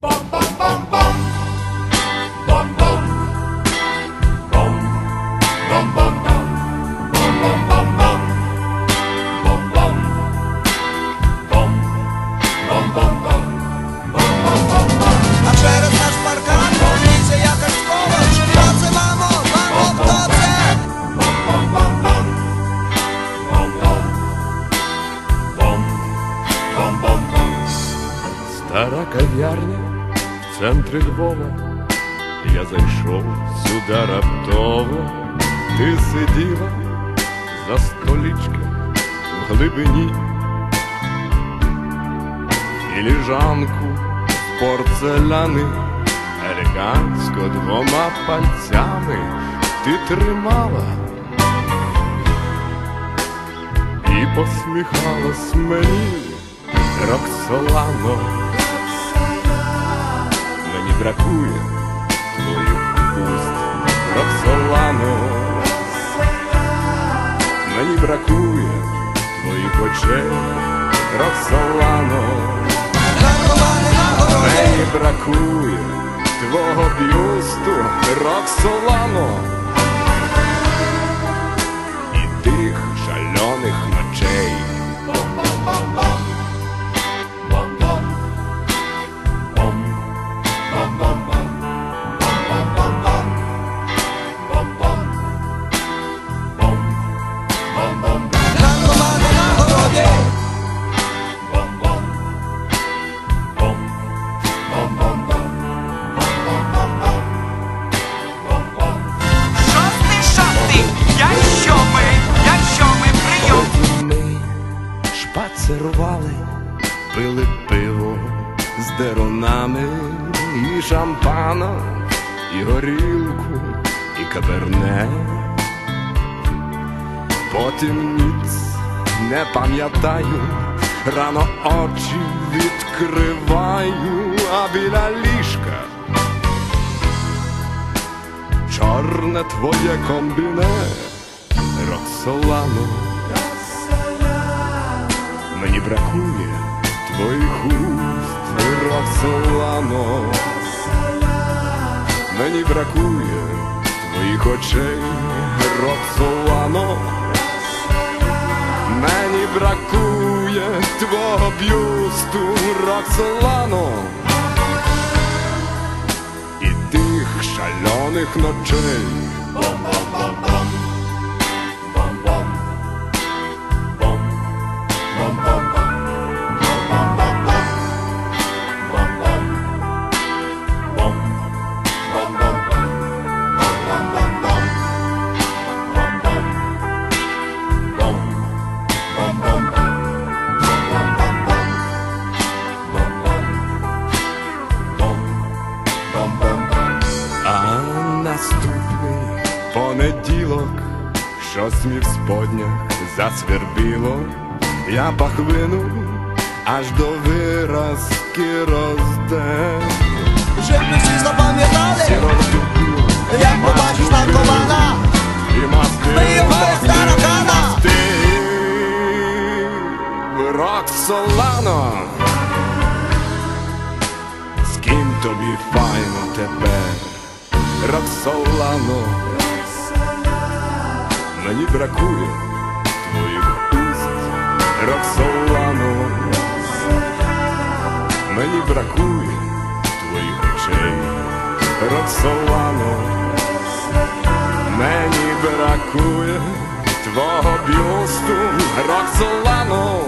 Bom, bom, bom, bom. Bom, bom. Bom. Bom, bom, bom. Bom, bom, bom, bom. Bom, bom. Bom. Bom, bom, bom. Bom, bom, bom, bom. A teraz nasz parkan, policja jakaś szkoła. Bom, bom, bom, bom. Bom, bom. Bom. Bom, bom, bom. Stara kawiarnia в центрі Львова. Я зайшов сюди раптово. Ти сиділа за столічком в глибині. Філіжанку з порцеляни елегантсько двома пальцями ти тримала і посміхалась мені. Роксолано, бракує твоїх уст, Роксолано, мені бракує твоїх очей, Роксолано, мені бракує твого б'юсту, Роксолано, шпацерували, пили пиво з деронами, і шампана, і горілку, і каберне. Потім ніц не пам'ятаю, рано очі відкриваю, а біля ліжка чорне твоє комбіне, Роксолано. Мені бракує твоїх уст, Роксолано. Мені бракує твоїх очей, Роксолано. Мені бракує твого б'юсту, Роксолано. І тих шальоних ночей. Понеділок, щось мій в споднях засвербіло, я пахвину аж до виразки роздер. Щоб ми всі запам'ятали Як побачиш наркомана Ми його з таракана. мастив, Роксолано. З ким тобі файно тепер, Роксолано. Мені бракує твоїх уст, Роксолано. Мені бракує твоїх очей, Роксолано. Мені бракує твого бюсту, Роксолано.